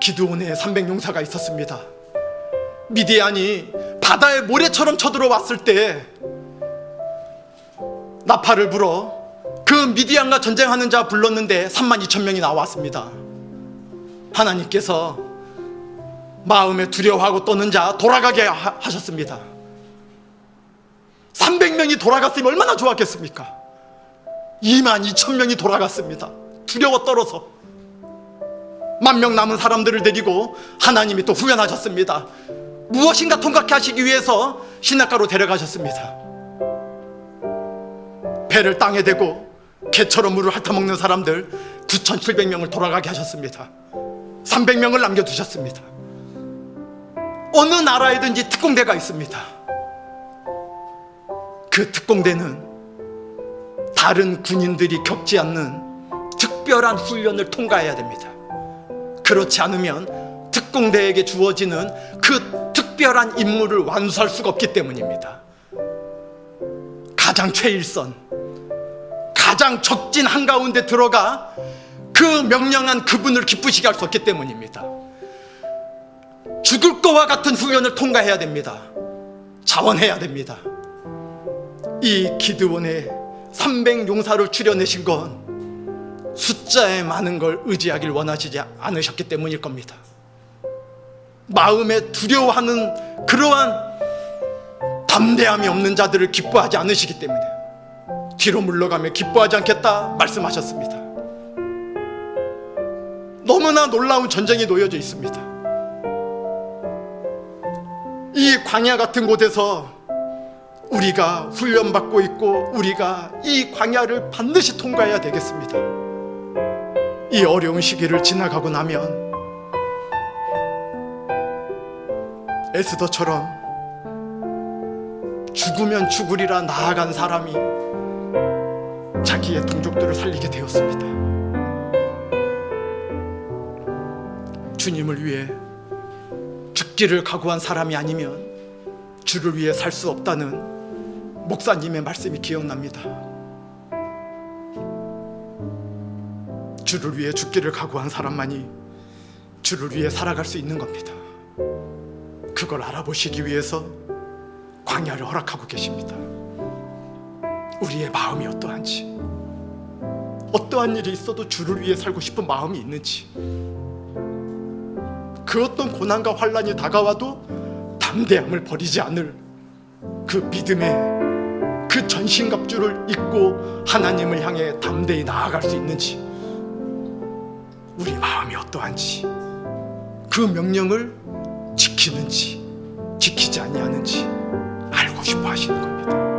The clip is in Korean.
기드온의 300용사가 있었습니다. 미디안이 바다의 모래처럼 쳐들어왔을 때 나팔을 불어 그 미디안과 전쟁하는 자 불렀는데 3만 2천 명이 나왔습니다. 하나님께서 마음에 두려워하고 떠는 자 돌아가게 하- 하셨습니다. 300명이 돌아갔으면 얼마나 좋았겠습니까? 2만 2천 명이 돌아갔습니다. 두려워 떨어서 만 명 남은 사람들을 데리고 하나님이 또 후련하셨습니다. 무엇인가 통각해 하시기 위해서 신학가로 데려가셨습니다. 배를 땅에 대고 개처럼 물을 핥아먹는 사람들 9,700명을 돌아가게 하셨습니다. 300명을 남겨두셨습니다. 어느 나라에든지 특공대가 있습니다. 그 특공대는 다른 군인들이 겪지 않는 특별한 훈련을 통과해야 됩니다. 그렇지 않으면 특공대에게 주어지는 그 특별한 임무를 완수할 수가 없기 때문입니다. 가장 최일선, 가장 적진 한가운데 들어가 그 명령한 그분을 기쁘시게 할 수 없기 때문입니다. 죽을 거와 같은 훈련을 통과해야 됩니다. 자원해야 됩니다. 이 기드원의 300 용사를 추려내신 건 숫자에 많은 걸 의지하길 원하시지 않으셨기 때문일 겁니다. 마음에 두려워하는 그러한 담대함이 없는 자들을 기뻐하지 않으시기 때문에 뒤로 물러가며 기뻐하지 않겠다 말씀하셨습니다. 너무나 놀라운 전쟁이 놓여져 있습니다. 이 광야 같은 곳에서 우리가 훈련받고 있고 우리가 이 광야를 반드시 통과해야 되겠습니다. 이 어려운 시기를 지나가고 나면 에스더처럼 죽으면 죽으리라 나아간 사람이 자기의 동족들을 살리게 되었습니다. 주님을 위해 죽기를 각오한 사람이 아니면 주를 위해 살 수 없다는 목사님의 말씀이 기억납니다. 주를 위해 죽기를 각오한 사람만이 주를 위해 살아갈 수 있는 겁니다. 그걸 알아보시기 위해서 광야를 허락하고 계십니다. 우리의 마음이 어떠한지, 어떠한 일이 있어도 주를 위해 살고 싶은 마음이 있는지, 그 어떤 고난과 환란이 다가와도 담대함을 버리지 않을 그 믿음의 그 전신갑주를 입고 하나님을 향해 담대히 나아갈 수 있는지 우리 마음이 어떠한지 그 명령을 지키는지 지키지 아니하는지 알고 싶어 하시는 겁니다.